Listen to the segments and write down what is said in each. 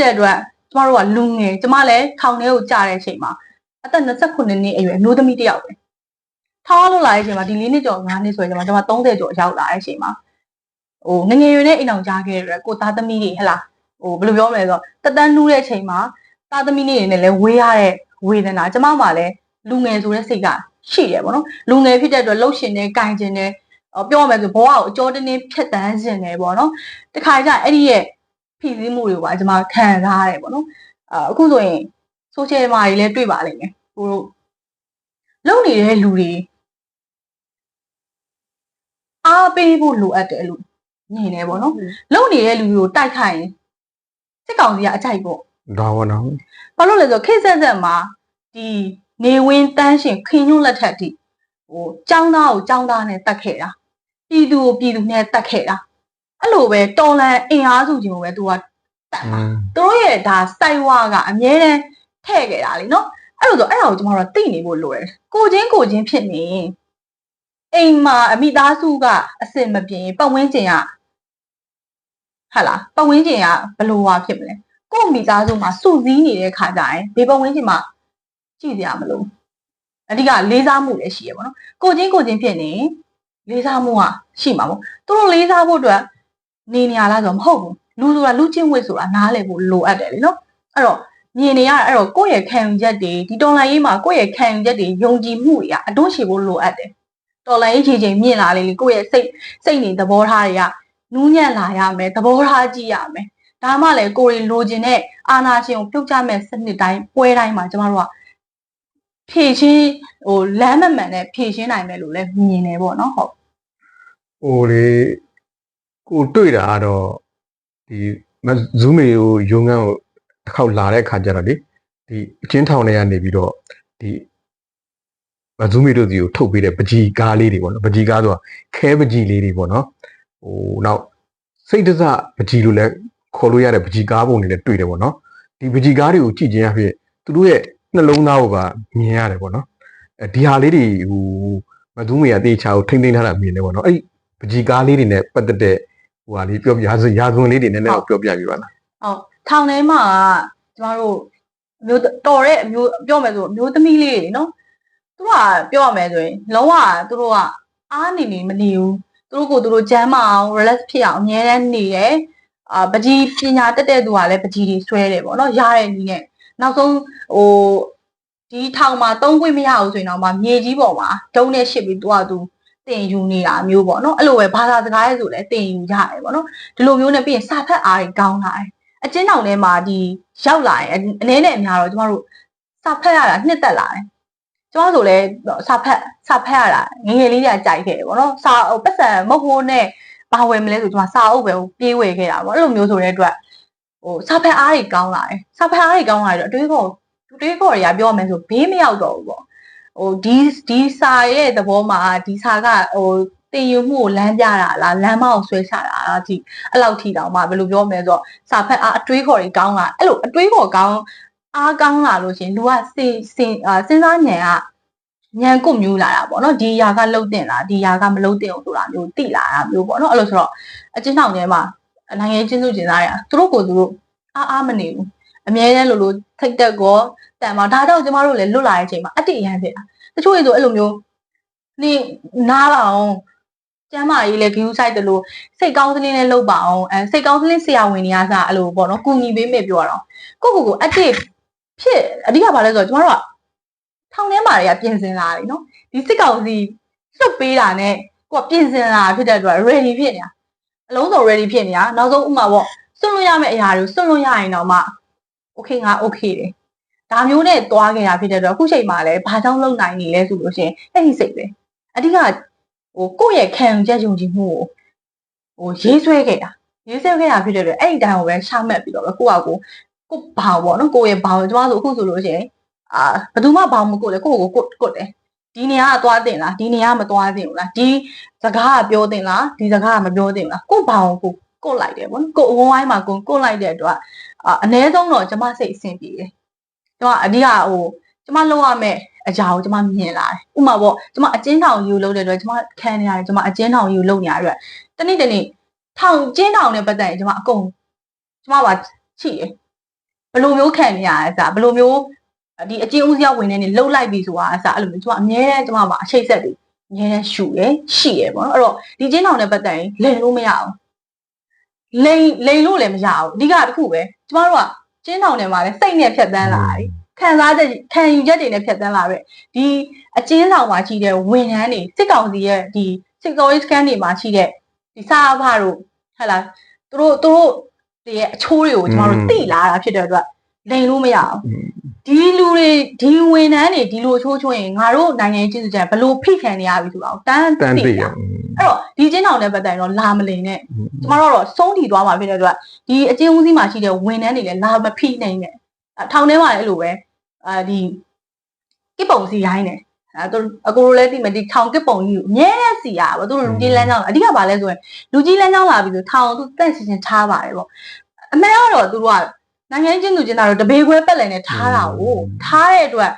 ဖြစ်တဲ့အတွက်ကျမတို့ကလူငယ်ကျမလည်းထောင်ထဲကိုကြာတဲ့အချိန်မှာအသက်29နှစ်အရွယ်အမျိုးသမီးတစ်ယောက်ပဲထားလို့လာတဲ့အချိန်မှာဒီ၄နှစ်ကျော်၅နှစ်ဆိုရင်ကျမကျမ30ကျော်ရောက်လာတဲ့အချိန်မှာဟိုငငယ်ရွယ်နဲ့အိမ်အောင်ကြားခဲ့ရတဲ့ကိုသားသမီးတွေဟဲ့လားဟိုဘယ်လိုပြောမလဲဆိုတော့တက်တန်းနှူးတဲ့အချိန်မှာသားသမီးတွေနဲ့လည်းဝေးရတဲ့ဝေဒနာကျမမှလည်းလူငယ်ဆိုတဲ့စိတ်ကရှိတယ်ပေါ့နော်လူငယ်ဖြစ်တဲ့အတွက်လှုပ်ရှင်နေ၊ကင်ကျင်နေပြောရမယ်ဆိုဘဝကိုအကျော်တင်းတင်းဖြတ်တန်းခြင်းနေပေါ့နော်တခါကျအဲ့ဒီရဲ့ ဖိစီးမှုတွေကိုပါကျွန်မခံစားရတယ်ပေါ့နော်အခုဆိုရင် social မှာတွေလည်းတွေ့ပါလိမ့်မယ်ဟိုလုံနေတဲ့လူတွေအားပေးဖို့လိုအပ်တယ်လို့မြင်တယ်ပေါ့နော်လုံနေတဲ့လူတွေကိုတိုက်ခိုက်ရင်စစ်ကောင်စီကအကြိုက်ပေါ့ဒါဘောနော်ဘာလို့လဲဆိုတော့ခေတ်ဆက်ဆက်မှာဒီနေဝင်းတန်းရှင်ခင်ညွန့်လက်ထက်တိဟိုចောင်းသားကိုចောင်းသားနဲ့တတ်ခဲ့တာပြည်သူကိုပြည်သူနဲ့တတ်ခဲ့တာ အဲ့လိုပဲတော်လန်အင်အားစုချင်းကိုပဲသူကတတ်တာอืมသူတို့ရဲ့ဒါစိုက်ဝါကအမြဲတမ်းထည့်ခဲ့တာလीနော်အဲ့လိုဆိုအဲ့ဒါကိုကျွန်တော်တို့သိနေဖို့လိုတယ်ကိုချင်းကိုချင်းဖြစ်နေအိမ်မှာအမိသားစုကအစ်စ်မပြေရင်ပတ်ဝန်းကျင်ကဟာလားပတ်ဝန်းကျင်ကဘယ်လိုဟာဖြစ်မလဲကိုယ့်မိသားစုမှာစုစည်းနေတဲ့ခါကျရင်ဒီပတ်ဝန်းကျင်မှာကြည့်စရာမလိုအဓိကလေးစားမှုလည်းရှိရပါတော့ကိုချင်းကိုချင်းဖြစ်နေလေးစားမှုကရှိမှာပေါ့သူတို့လေးစားဖို့အတွက် နေနေရလားဆိုတော့မဟုတ်ဘူးလူဆိုတာလူချင်းဝိဆိုတာနားလည်ဖို့လိုအပ်တယ်လीနော်အဲ့တော့မြင်နေရတာအဲ့တော့ကိုယ့်ရဲ့ခံယူချက်တွေဒီတော်လိုင်းရေးမှာကိုယ့်ရဲ့ခံယူချက်တွေယုံကြည်မှုတွေကအတွန်းရှည်ဖို့လိုအပ်တယ်တော်လိုင်းရေးချိန်ချိန်မြင်လာလေလေကိုယ့်ရဲ့စိတ်စိတ်နေသဘောထားတွေကနူးညံ့လာရမယ်သဘောထားကြည့်ရမယ်ဒါမှလည်းကိုယ်တွေလိုချင်တဲ့အာနာရှင်ကိုပြုတ်ကြမဲ့စနစ်တိုင်းပွဲတိုင်းမှာကျမတို့ကဖြည့်ရှင်းဟိုလမ်းမမှန်နဲ့ဖြည့်ရှင်းနိုင်မယ်လို့လည်းမြင်နေပေါ့နော်ဟုတ်ဟိုလေ ကိုတွေ့တာကတော့ဒီဇူးမေကိုယုံငန်းကိုတစ်ခေါက်လာတဲ့ခါကျတော့လေဒီအချင်းထောင်ထဲကနေပြီးတော့ဒီမဇူးမေတို့စီကိုထုတ်ပေးတဲ့ပကြီးကားလေးတွေပေါ့နော်ပကြီးကားဆိုတာခဲပကြီးလေးတွေပေါ့နော်ဟိုနောက်စိတ်တစပကြီးလို့လည်းခေါ်လို့ရတဲ့ပကြီးကားပုံတွေလည်းတွေ့တယ်ပေါ့နော်ဒီပကြီးကားတွေကိုကြည့်ခြင်းအဖြစ်သူတို့ရဲ့နှလုံးသားကိုပါမြင်ရတယ်ပေါ့နော်အဲဒီဟာလေးတွေဟိုမဇူးမေကတေချာကိုထိမ့်သိမ်းထားတာမြင်တယ်ပေါ့နော်အဲ့ပကြီးကားလေးတွေနဲ့ပတ်သက်တဲ့ ဟိုဟာလေးပြောပြရာဇရာဇဝင်လေးတွေနည်းနည်းတော့ပြောပြပြပါလားဟုတ်ထောင်ထဲမှာကကျမတို့အမျိုးတော်တဲ့အမျိုးပြောမယ်ဆိုအမျိုးသမီးလေးတွေနော်သူတို့ကပြောရမယ်ဆိုရင်လုံးဝသူတို့ကအားနေနေမနေဘူးသူတို့ကိုသူတို့ကျမ်းမအောင် relax ဖြစ်အောင်အများနဲ့နေတယ်အာပကြီးပညာတက်တဲ့သူကလည်းပကြီးတွေဆွဲတယ်ပေါ့နော်ရတဲ့နည်းနဲ့နောက်ဆုံးဟိုဒီထောင်မှာသုံးခွင့်မရဘူးဆိုရင်တော့မှမြေကြီးပေါ်မှာဒုံးနဲ့ရှစ်ပြီးသူကသူ တင်ယူနေတာမျိုးပေါ့နော်အဲ့လိုပဲဘာသာစကားရဲ့ဆိုလည်းတင်ယူရတယ်ပေါ့နော်ဒီလိုမျိုးနဲ့ပြီးရင်စာဖတ်အားတွေကောင်းလာတယ်အကျဉ်းထောင်ထဲမှာဒီရောက်လာရင်အနည်းနဲ့အများတော့ကျမတို့စာဖတ်ရတာနှစ်သက်လာတယ်ကျမဆိုလဲစာဖတ်စာဖတ်ရတာငယ်ငယ်လေးတွေကကြိုက်ခဲ့တယ်ပေါ့နော်စာဟိုပတ်စံမဟုတ်ဘူးနဲ့ဘာဝယ်မလဲဆိုကျမစာအုပ်ပဲပြေးဝယ်ခဲ့တာပေါ့အဲ့လိုမျိုးဆိုတဲ့အတွက်ဟိုစာဖတ်အားတွေကောင်းလာတယ်စာဖတ်အားတွေကောင်းလာတယ်အတွေးခေါ်အတွေးခေါ်တွေကပြောရမယ်ဆိုဘေးမရောက်တော့ဘူးပေါ့ ဟိုဒီဒီစာရဲ့သဘောမှာဒီစာကဟိုတင်ယူမှုကိုလမ်းပြတာလားလမ်းမအောင်ဆွဲချတာလားဒီအဲ့လောက်ထိတောင်မှဘယ်လိုပြောမလဲဆိုတော့စာဖတ်အားအတွေးခေါ်တွေကောင်းလာအဲ့လိုအတွေးခေါ်ကောင်းအားကောင်းလာလို့ရှရင်လူကစေစင်အာစဉ်းစားဉာဏ်ကဉာဏ်ကုတ်မျိုးလာတာပေါ့နော်ဒီຢာကလှုပ်တင်လားဒီຢာကမလှုပ်တင်အောင်ဆိုတာမျိုးတိလာတာမျိုးပေါ့နော်အဲ့လိုဆိုတော့အချင်းထောင်ထဲမှာနိုင်ငံရေးချင်းစုကျင်သားတွေကသူတို့ကိုသူတို့အားအားမနေဘူးအမြဲတမ်းလိုလိုထိတ်တက်ကော တန်ပါဒါတော့ကျမတို့လည်းလွတ်လာတဲ့အချိန်မှာအတိအရန်ဖြစ်တာတချို့ရေဆိုအဲ့လိုမျိုးနေနားပါအောင်ကျမ်းမာရေးလည်းဂယူးဆိုင်တယ်လို့စိတ်ကောင်းစလင်းလေးလုပ်ပါအောင်အဲစိတ်ကောင်းစလင်းဆရာဝန်တွေကစအဲ့လိုပေါ့နော်ကူညီပေးမယ်ပြောတော့ကိုကိုကို active ဖြစ်အဓိကဘာလဲဆိုတော့ကျမတို့ကထောင်ထဲမှာတွေကပြင်ဆင်လာတယ်နော်ဒီစစ်ကောင်စီလွတ်ပေးတာနဲ့ကိုကပြင်ဆင်လာဖြစ်တဲ့အတွက် ready ဖြစ်နေတာအလုံးစုံ ready ဖြစ်နေတာနောက်ဆုံးဥမာပေါ့စွန့်လို့ရမယ့်အရာတွေကိုစွန့်လို့ရရင်တော့မှ okay ငါ okay တယ် ဒါမျိုးနဲ့တွားခဲ့တာဖြစ်တဲ့အတွက်အခုချိန်မှာလည်းဘာကြောင့်လုံနိုင်နေလဲဆိုလို့ရှိရင်အဲ့ဒီစိတ်ပဲအဓိကဟိုကိုယ့်ရဲ့ခံယူချက်ယုံကြည်မှုကိုဟိုရေးဆွဲခဲ့တာရေးဆွဲခဲ့တာဖြစ်တဲ့အတွက်အဲ့ဒီတိုင်းကိုပဲရှာမှတ်ပြီးတော့ပဲကိုယ့်အကိုကိုဘောင်ပေါ့နော်ကိုယ့်ရဲ့ဘောင်ကျမတို့အခုဆိုလို့ရှိရင်အာဘယ်သူမှဘောင်မကိုလည်းကိုယ့်ကိုကိုကိုတယ်ဒီနေရာကသွားတင်လားဒီနေရာကမသွားတင်ဘူးလားဒီစကားကပြောတင်လားဒီစကားကမပြောတင်ဘူးလားကိုယ့်ဘောင်ကိုကိုတ်လိုက်တယ်ပေါ့နော်ကိုအဝန်းဝိုင်းမှာကိုကိုတ်လိုက်တဲ့အတွက်အာအ ਨੇ ဆုံးတော့ကျမစိတ်အဆင်ပြေတယ် ကျမအဓိကဟိုကျမလောက်ရမယ့်အရာကိုကျမမြင်လာတယ်ဥမာပေါ့ကျမအကျဉ်းထောင်ယူလုပ်တဲ့အတွက်ကျမခံနေရတယ်ကျမအကျဉ်းထောင်ယူလုပ်နေရတဲ့အတွက်တနေ့တနေ့ထောင်ကျင်းထောင်နဲ့ပတ်သက်ရင်ကျမအကုန်ကျမပါချိတယ်ဘယ်လိုမျိုးခံနေရလဲဆိုတာဘယ်လိုမျိုးဒီအကျဉ်းဦးစီးဝင်နေနေလှုပ်လိုက်ပြီဆိုတာအစားအဲ့လိုမျိုးကျွန်မအမြဲတမ်းကျွန်မမှာအချိတ်ဆက်တွေအမြဲတမ်းရှူရယ်ရှိရယ်ပေါ့နော်အဲ့တော့ဒီကျင်းထောင်နဲ့ပတ်သက်ရင်လိန်လို့မရအောင်လိန်လိန်လို့လည်းမရအောင်အဓိကတစ်ခုပဲကျမတို့က ကျင်းထောင်ထဲမှာလည်းစိတ်နဲ့ဖြတ်သန်းလာတယ်ခံစားချက်ခံယူချက်တွေနဲ့ဖြတ်သန်းလာတဲ့ဒီအကျဉ်းဆောင်မှာရှိတဲ့ဝန်ထမ်းတွေစစ်ကောင်စီရဲ့ဒီစစ်ကောင်စီစကန်တွေမှာရှိတဲ့ဒီစာအဖတို့ဟဲ့လားသူတို့သူတို့တွေရဲ့အချိုးတွေကိုကျမတို့သိလာတာဖြစ်တဲ့အတွက်လိန်လို့မရအောင် ဒီလူတွေဒီဝန်ထမ်းတွေဒီလိုချိုးချိုးရင်ငါတို့နိုင်ငံရေးကျေးဇူးကြဘယ်လိုဖိခံနေရပြီဆိုတာကိုတန်းတန်သိသိရတာအဲ့တော့ဒီချင်းတောင်နဲ့ပတ်သက်ရင်တော့လာမလိန်နဲ့ကျမတို့ကတော့စုံးထီသွားမှာဖြစ်တဲ့အတွက်ဒီအချင်းဦးစီးမှာရှိတဲ့ဝန်ထမ်းတွေလည်းလာမဖိနိုင်နဲ့အထောင်ထဲမှာလည်းအဲ့လိုပဲအာဒီကိပုံစီရိုင်းတယ်အဲသူအကိုလိုလည်းသိမယ်ဒီထောင်ကိပုံကြီးကိုအမြဲတမ်းစီရပါဘူးသူတို့လူကြီးလမ်းကြောင်းအဓိကဘာလဲဆိုရင်လူကြီးလမ်းကြောင်းလာပြီဆိုထောင်သူတန့်စင်စင်ထားပါတယ်ပေါ့အမှန်ကတော့သူတို့က နိုင်ငံရေးချင်းသူချင်းတာတော့တပေခွဲပက်လည်နဲ့ထားတာကိုထားတဲ့အတွက်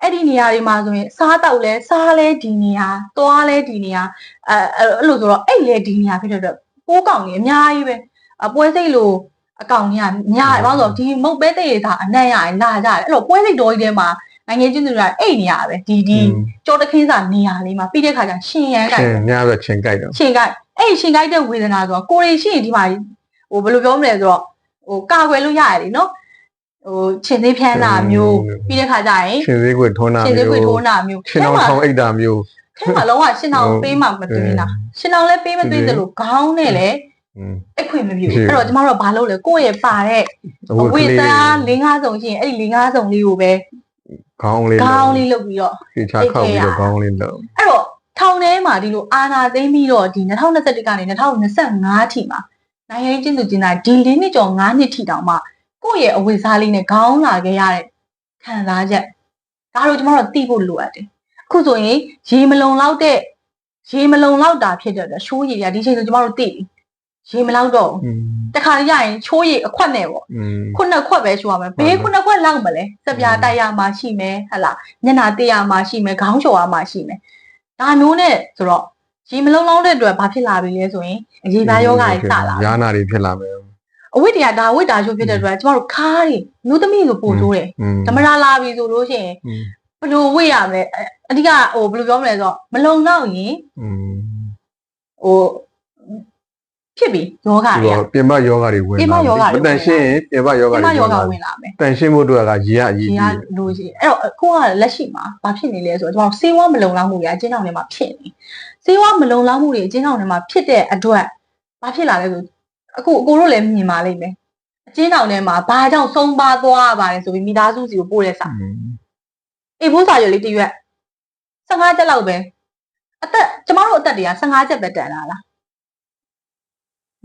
အဲ့ဒီနေရာတွေမှာဆိုရင်စားတောက်လဲစားလဲဒီနေရာသွားလဲဒီနေရာအဲအဲ့လိုဆိုတော့အဲ့လေဒီနေရာဖြစ်တဲ့အတွက်ပိုးကောင်ကြီးအများကြီးပဲအပွဲစိတ်လိုအကောင်ကြီးကများတယ်ဘာလို့ဆိုတော့ဒီမုတ်ပဲတဲ့ရတာအနံ့ရရင်လာကြတယ်အဲ့တော့ပွဲစိတ်တော်ကြီးထဲမှာနိုင်ငံချင်းသူတွေကအဲ့နေရာပဲဒီဒီကြောတခင်းစာနေရာလေးမှာပြီးတဲ့ခါကျရှင်ရန်ကချင်းများဆိုချင်းကြိုက်တော့ရှင်ကိုက်အဲ့ဒီရှင်ကိုက်တဲ့ဝေဒနာဆိုတော့ကိုရီရှိရင်ဒီမှာဟိုဘယ်လိုပြောမလဲဆိုတော့ ဟိုကာကွယ်လို့ရတယ်လीနော်ဟိုခြင်သေးဖြန်းတာမျိုးပြီးတဲ့ခါကျရင်ချင်းသေးကိုထွန်းတာခြင်သေးမျိုးခွေထိုးတာမျိုးချင်းအောင်ထောင်းအိတ်တာမျိုးထဲမှာလုံးဝရှင်အောင်ပေးမှမသွင်းတာရှင်အောင်လည်းပေးမသွင်းသလိုခေါင်းနဲ့လည်းอืมအိတ်ခွေမပြူအဲ့တော့ကျမတို့ကဘာလုပ်လဲကိုယ့်ရဲ့ပါတဲ့အဝတ်ကဝေလေးသား၄၅စုံရှိရင်အဲ့ဒီ၄၅စုံလေးကိုပဲခေါင်းလေးခေါင်းလေးလုပ်ပြီးတော့ဖြေချခောက်ပြီးတော့ခေါင်းလေးလုံးအဲ့တော့ထောင်ထဲမှာဒီလိုအာဏာသိမ်းပြီးတော့ဒီ2021ကနေ2025ထိမှာ နိုင်ငံရေးပြည်သူကျင်းသားဒီ၄နှစ်ကျော်၅နှစ်ထိတောင်မှကိုယ့်ရဲ့အဝိစားလေးနဲ့ခေါင်းလာခဲ့ရတဲ့ခံစားချက်ဒါတို့ကျွန်တော်တို့သိဖို့လိုအပ်တယ်အခုဆိုရင်ရေမလုံလောက်တဲ့ရေမလုံလောက်တာဖြစ်တဲ့အတွက်ရှိုးရည်ရဒီချိန်ဆိုကျွန်တော်တို့သိပြီရေမလောက်တော့တခါရရင်ချိုးရည်အခွက်နဲ့ပေါ့ခုနှစ်ခွက်ပဲရှိရမယ်ဘေးခုနှစ်ခွက်လောက်မလဲစပြာတိုက်ရမှာရှိမယ်ဟဟလာညနာတက်ရမှာရှိမယ်ခေါင်းချော်ရမှာရှိမယ်ဒါမျိုးနဲ့ဆိုတော့ ဒီမလုံလောက်တဲ့အတွက်ဘာဖြစ်လာပြီလဲဆိုရင်အရေးသားယောဂတွေစလာရာနာတွေဖြစ်လာမယ်အဝိတ္တရာဒါဝိတ္တာရုပ်ဖြစ်တဲ့အတွက်ကျမတို့ခါးတွေမျိုးသမီးလိုပို့ဆိုးတယ်ဓမ္မရာလာပြီဆိုလို့ရှိရင်ဘလို့ဝိရမလဲအဓိကဟိုဘယ်လိုပြောမလဲဆိုတော့မလုံလောက်ရင်ဟို ဖြစ်ပြီယောဂဒီတွေကတော့ပြင်ပယောဂတွေဝင်ပြင်ပယောဂတွေဝင်လာမတန်ရှင်းရင်ပြင်ပယောဂဒီတွေမှာဝင်ယောဂလာဝင်လာမယ်တန်ရှင်းဖို့အတွက်ကရေရအရေးဒီကြီးကလိုရှိအဲ့တော့အခုကလက်ရှိမှာဘာဖြစ်နေလဲဆိုတော့ကျွန်တော်စေဝါမလုံလောက်မှုတွေအကျဉ်းထောင်ထဲမှာဖြစ်နေစေဝါမလုံလောက်မှုတွေအကျဉ်းထောင်ထဲမှာဖြစ်တဲ့အတွက်ဘာဖြစ်လာလဲဆိုအခုအကိုတို့လည်းမြင်ပါလိမ့်မယ်အကျဉ်းထောင်ထဲမှာဘာကြောင့်ဆုံးပါသွားရပါလဲဆိုပြီးမိသားစုစီကိုပို့တဲ့စာอืมအေးဘိုးစာရွက်လေးတစ်ရွက်15ချက်လောက်ပဲအသက်ကျမတို့အသက်တွေက15ချက်ပဲတန်လာလား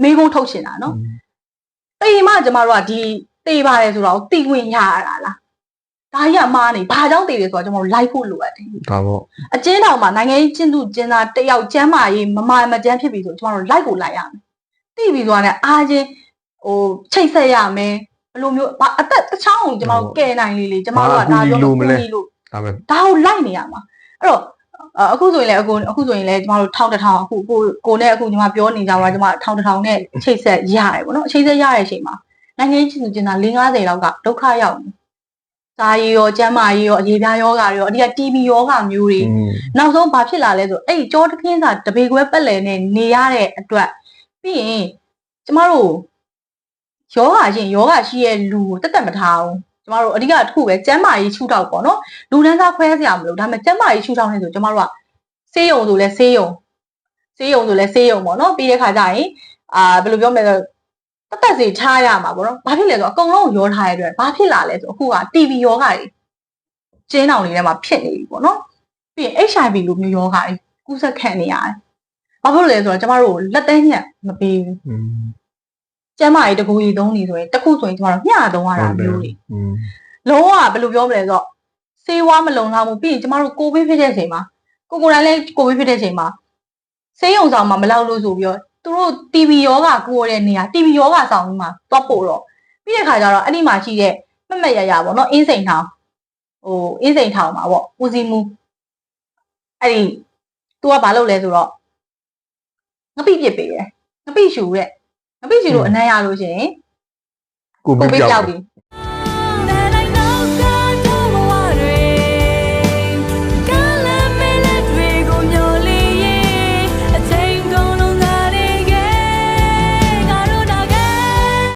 မိကုန်းထုတ်ရှင်တာနော်တေမှကျမတို့ကဒီတေပါတယ်ဆိုတော့တီဝင်ရရတာလားဒါကြီးကမားနေဘာကြောင့်တေတယ်ဆိုတော့ကျမတို့လိုက်ဖို့လိုအပ်တယ်ဒါပေါ့အကျဉ်းထောင်မှာနိုင်ငံရေးကျင့်သူကျင်းသားတယောက်ကျမ်းမာရေးမမာမကျန်းဖြစ်ပြီဆိုကျမတို့လိုက်ကိုလိုက်ရမယ်တီပြီဆိုတာနဲ့အားချင်းဟိုချိတ်ဆက်ရမယ်ဘယ်လိုမျိုးဘာအသက်တစ်ချောင်းကိုကျမတို့ကယ်နိုင်လေလေကျမတို့ကဒါပြောလို့လို့ဒါပဲဒါကိုလိုက်နေရမှာအဲ့တော့ အအခုဆိုရင်လည်းအခုအခုဆိုရင်လည်းကျမတို့ထောင်တစ်ထောင်အခုကိုကိုနဲ့အခုညီမပြောနေကြတာကျမထောင်တစ်ထောင်နဲ့ချိတ်ဆက်ရတယ်ပေါ့နော်အချိတ်ဆက်ရတဲ့အချိန်မှာနိုင်ငံရေးချင်းသူကျင်တာ50လောက်ကဒုက္ခရောက်နေစာရီရောကျမ်းမာရီရောအရေးပြားယောဂါတွေရောအဓိက TB ယောဂါမျိုးတွေอืมနောက်ဆုံးဘာဖြစ်လာလဲဆိုအဲ့ဒီကြောတခင်းစာတပေခွဲပက်လည်နဲ့နေရတဲ့အတွက်ပြီးရင်ကျမတို့ယောဂါချင်းယောဂါရှိရဲ့လူကိုတက်တက်မထားဘူး ကျမတို့အဓိကတစ်ခုပဲကျမ်းမာရေးခြုထောက်ပေါ့နော်လူတန်းစားခွဲစရာမလိုဒါပေမဲ့ကျမ်းမာရေးခြုထောက်နေဆိုကျမတို့ကဆေးရုံဆိုလဲဆေးရုံဆေးရုံဆိုလဲဆေးရုံပေါ့နော်ပြီးတဲ့ခါကျရင်အာဘယ်လိုပြောမလဲဆိုတက်တက်စီထားရမှာပေါ့နော်ဘာဖြစ်လဲဆိုတော့အကုန်လုံးကိုရောထားရတဲ့အတွက်ဘာဖြစ်လာလဲဆိုအခုက TB ယောဂါတွေကျင်းအောင်လေးထဲမှာဖြစ်နေပြီပေါ့နော်ပြီးရင် HIV လိုမျိုးယောဂါတွေကူးစက်ခံနေရတယ်။ဘာဖြစ်လို့လဲဆိုတော့ကျမတို့လက်သေးညက်မပေးဘူးอืม။ ကျမကြီးတကူကြီးသုံးနေဆိုရင်တစ်ခုဆိုရင်ကျမတို့မျှသုံးရတာမျိုးတွေ อืม လုံးဝဘယ်လိုပြောမလဲဆိုတော့ဆေးဝါးမလုံလောက်မှုပြီးရင်ကျမတို့ကိုဗစ်ဖြစ်တဲ့အချိန်မှာကိုကိုယ်တိုင်လည်းကိုဗစ်ဖြစ်တဲ့အချိန်မှာဆေးရုံဆောင်မှာမလောက်လို့ဆိုပြီးတော့သူတို့ TB ယောဂါကိုရတဲ့နေရာ TB ယောဂါဆောင်ကြီးမှာသွားပို့တော့ပြီးတဲ့ခါကျတော့အဲ့ဒီမှာရှိတဲ့မက်မက်ရရပေါ့နော်အင်းစိန်ထောင်ဟိုအင်းစိန်ထောင်မှာပေါ့ဦးစီးမှုအဲ့ဒီ तू ကဘာလုပ်လဲဆိုတော့ငပိပြစ်ပေးတယ်ငပိရှူတဲ့ ငပိရှူလို့အနမ်းရလို့ရှိရင်ကိုကိုဗစ်ဗစ်ကြောကြောက်က်ပြီ